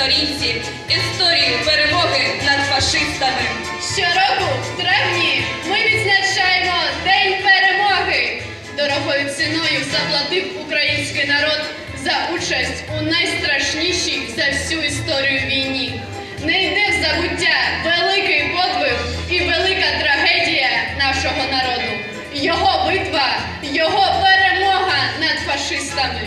сторінці історії перемоги над фашистами. Щороку в травні ми відзначаємо День перемоги. Дорогою ціною заплатив український народ за участь у найстрашнішій за всю історію війні. Не йде в забуття великий подвиг і велика трагедія нашого народу. Його битва, його перемога над фашистами.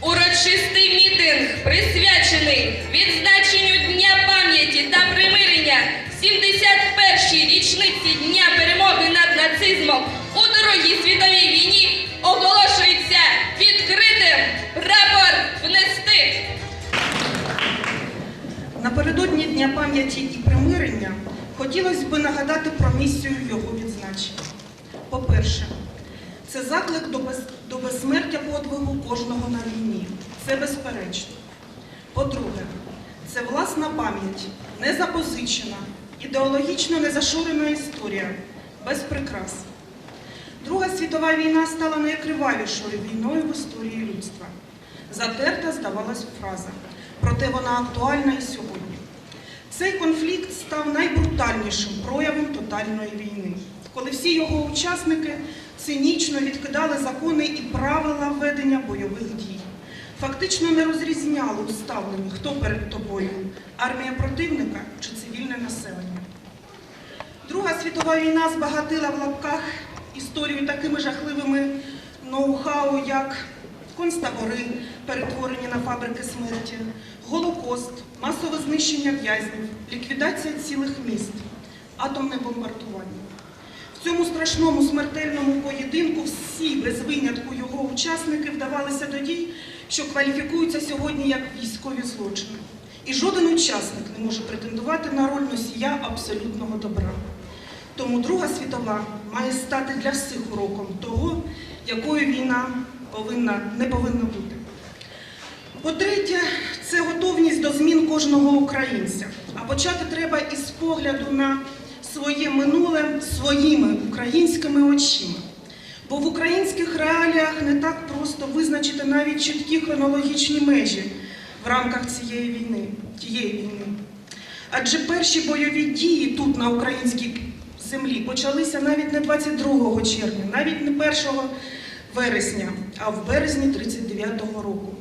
Урочистий мітинг, присвячений відзначенню Дня пам'яті та примирення 71-й річниці Дня перемоги над нацизмом у Другій світовій війні оголошується відкритим. Прапор внести. Напередодні Дня пам'яті і примирення хотілося б нагадати про місію його відзначення. По-перше, це заклик до безсмертя подвигу кожного на війні. Це безперечно. По-друге, це власна пам'ять, не запозичена, ідеологічно незашурена історія, без прикрас. Друга світова війна стала найкривавішою війною в історії людства. Затерта, здавалась фраза. Проте вона актуальна і сьогодні. Цей конфлікт став найбрутальнішим проявом тотальної війни, коли всі його учасники цинічно відкидали закони і правила ведення бойових дій. Фактично не розрізняли у хто перед тобою армія противника чи цивільне населення. Друга світова війна збагатила в лапках історію такими жахливими ноу-хау, як концтабори, перетворені на фабрики смерті, голокост, масове знищення в'язнів, ліквідація цілих міст, атомне бомбардування. В цьому страшному смертельному поєдинку всі без винятку його учасники вдавалися до дій, що кваліфікуються сьогодні як військові злочини. І жоден учасник не може претендувати на роль носія абсолютного добра. Тому Друга світова має стати для всіх уроком того, якою війна повинна, не повинна бути. По-третє, це готовність до змін кожного українця. А почати треба із погляду на своє минуле своїми українськими очима. Бо в українських реаліях не так просто визначити навіть чіткі хронологічні межі в рамках цієї війни, тієї війни. Адже перші бойові дії тут, на українській землі, почалися навіть не 22 червня, навіть не 1 вересня, а в березні 39-го року.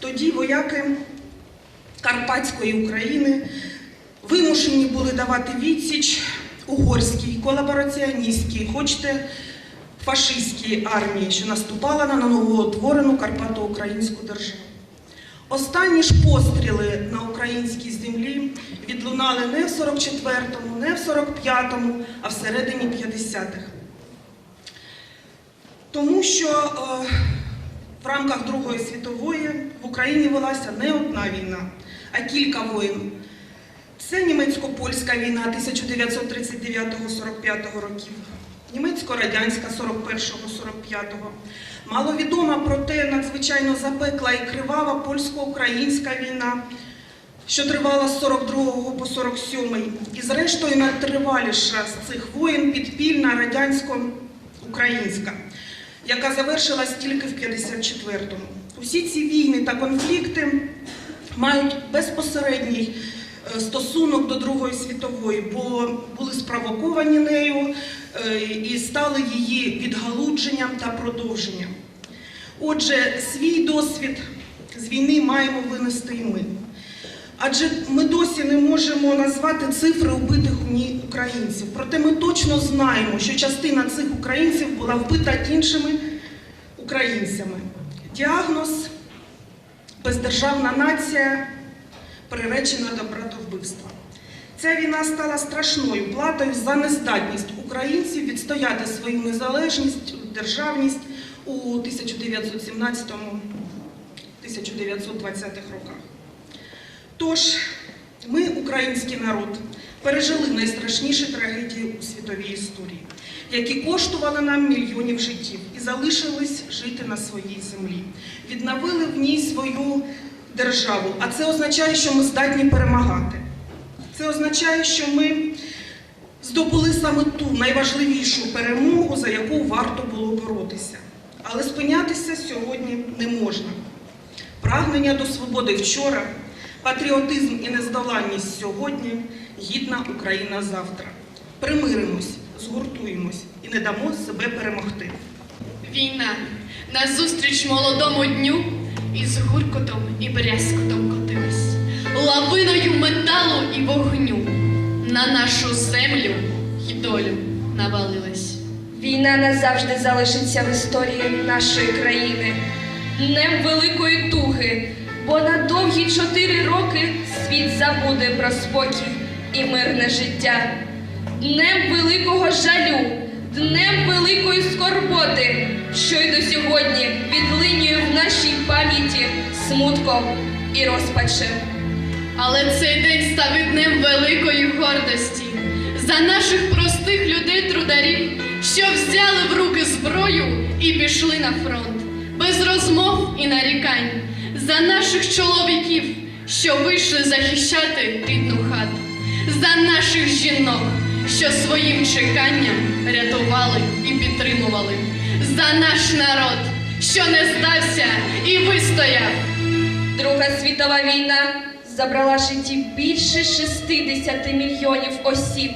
Тоді вояки Карпатської України вимушені були давати відсіч угорській, колабораціоністській, хочете фашистській армії, що наступала на новоутворену Карпато-Українську державу. Останні ж постріли на українській землі відлунали не в 44-му, не в 45-му, а всередині 50-х. Тому що е, в рамках Другої світової в Україні велася не одна війна, а кілька воїн. Це німецько-польська війна 1939-45 років, німецько-радянська 41-45. Маловідома, проте надзвичайно запекла і кривава польсько-українська війна, що тривала з 42 по 47 і зрештою найтриваліша з цих воєн підпільна радянсько-українська, яка завершилась тільки в 54-му. Усі ці війни та конфлікти мають безпосередній стосунок до Другої світової, бо були спровоковані нею е, і стали її відгалудженням та продовженням. Отже, свій досвід з війни маємо винести і ми. Адже ми досі не можемо назвати цифри убитих в ній українців. Проте ми точно знаємо, що частина цих українців була вбита іншими українцями. Діагноз бездержавна нація приречена до братовбивства. Ця війна стала страшною платою за нездатність українців відстояти свою незалежність, державність у 1917-1920-х роках. Тож, ми, український народ, пережили найстрашніші трагедії у світовій історії, які коштували нам мільйонів життів і залишились жити на своїй землі, відновили в ній свою державу, а це означає, що ми здатні перемагати. Це означає, що ми здобули саме ту найважливішу перемогу, за яку варто було боротися. Але спинятися сьогодні не можна. Прагнення до свободи вчора, патріотизм і нездоланність сьогодні гідна Україна завтра. Примиримось, згуртуємось і не дамо себе перемогти. Війна назустріч молодому дню із гуркотом і брязкотом котилась, лавиною металу і вогню на нашу землю й долю навалилась. Війна назавжди залишиться в історії нашої країни, днем великої туги, бо на довгі чотири роки світ забуде про спокій і мирне життя, днем великого жалю, днем великої скорботи, що й до сьогодні відлинює в нашій пам'яті смутком і розпачем. Але цей день став днем великої гордості за наших простих людей-трударів, що взяли в руки зброю і пішли на фронт, без розмов і нарікань, за наших чоловіків, що вийшли захищати рідну хату, за наших жінок, що своїм чеканням рятували і підтримували, за наш народ, що не здався і вистояв. Друга світова війна забрала житті більше 60 мільйонів осіб.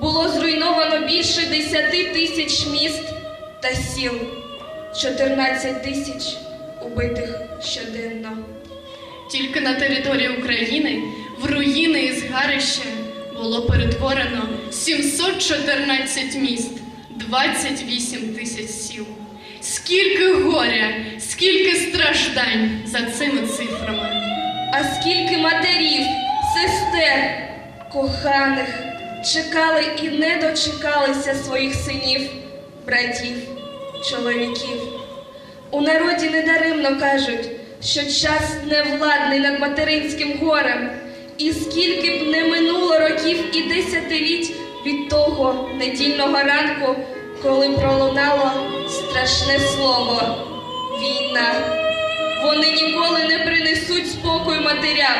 Було зруйновано більше 10 тисяч міст та сіл, 14 тисяч убитих щоденно. Тільки на території України в руїни і згарища було перетворено 714 міст, 28 тисяч сіл. Скільки горя, скільки страждань за цими цифрами. А скільки матерів, сестер, коханих чекали і не дочекалися своїх синів, братів, чоловіків. У народі недаремно кажуть, що час невладний над материнським горем, і скільки б не минуло років і десятиліть від того недільного ранку, коли пролунало страшне слово війна. Вони ніколи не принесуть спокою матерям,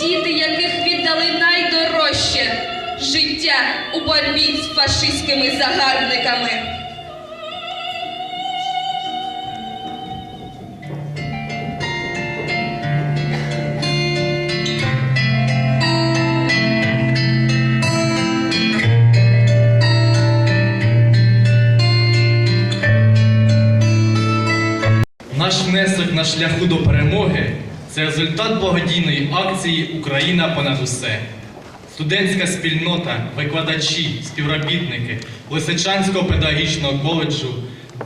діти яких віддали найдорожче життя у боротьбі з фашистськими загарбниками. Наш внесок на шляху до перемоги це результат благодійної акції Україна понад усе. Студентська спільнота, викладачі, співробітники Лисичанського педагогічного коледжу,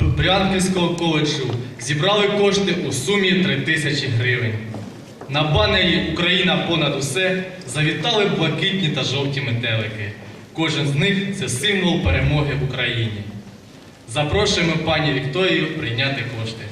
Брянківського коледжу зібрали кошти у сумі 3 тисячі гривень. На банері Україна понад усе завітали блакитні та жовті метелики. Кожен з них це символ перемоги в Україні. Запрошуємо пані Вікторію прийняти кошти.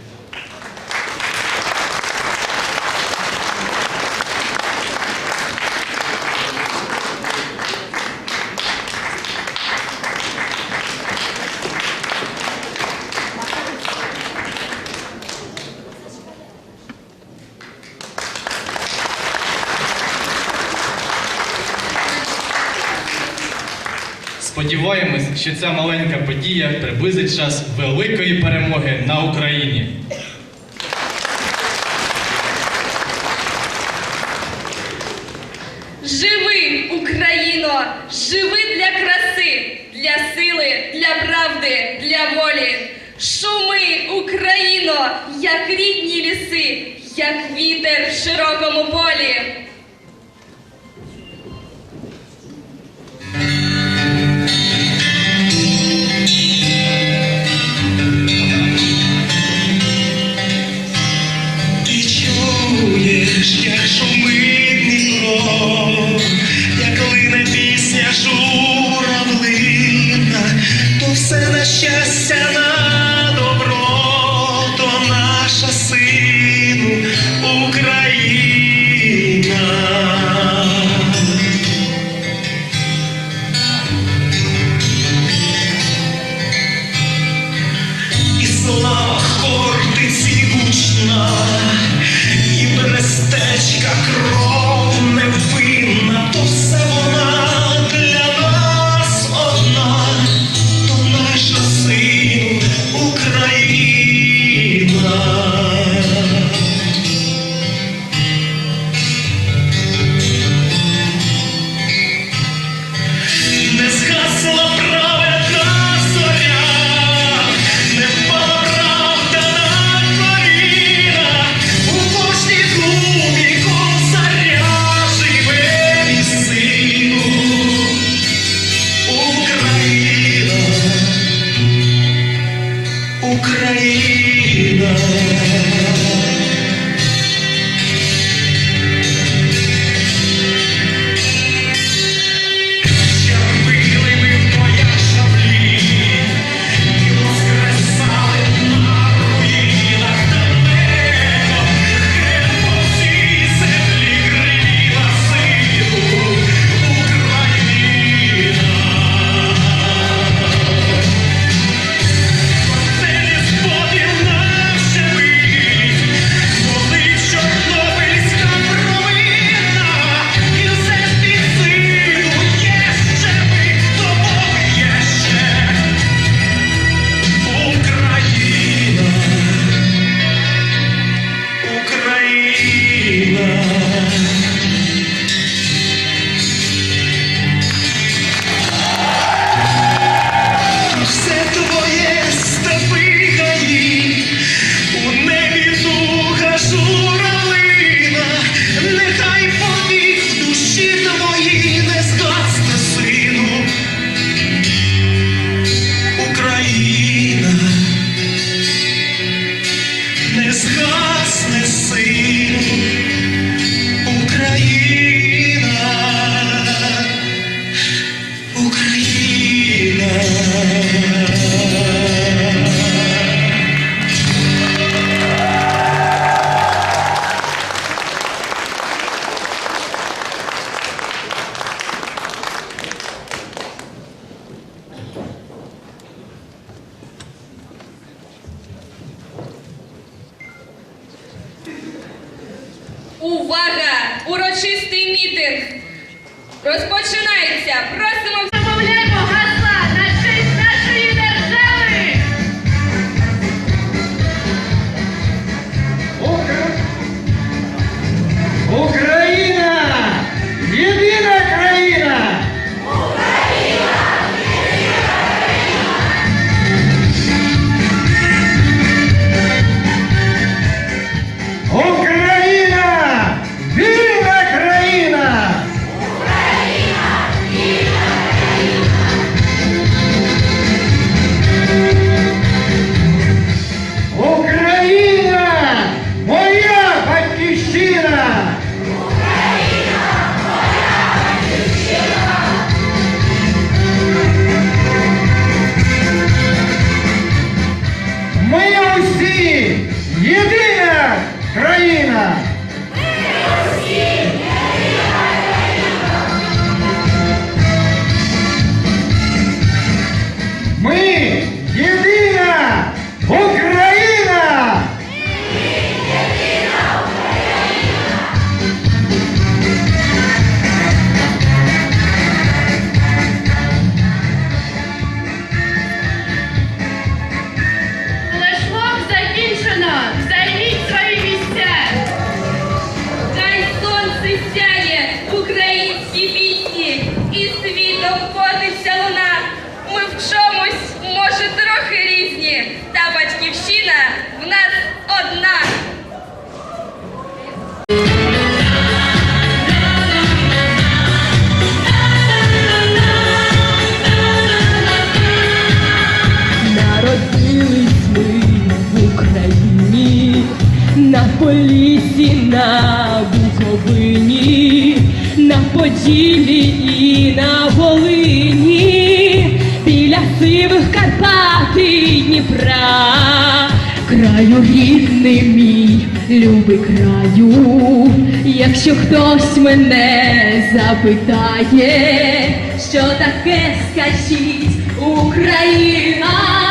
Що ця маленька подія приблизить час великої перемоги на Україні. Живи, Україно! Живи для краси, для сили, для правди, для волі. Шуми, Україно, як рідні ліси, як вітер в широкому полі. Увага! Урочистий мітинг розпочинається. Просимо. Краю рідний мій, любий краю, якщо хтось мене запитає, що таке скажіть Україна.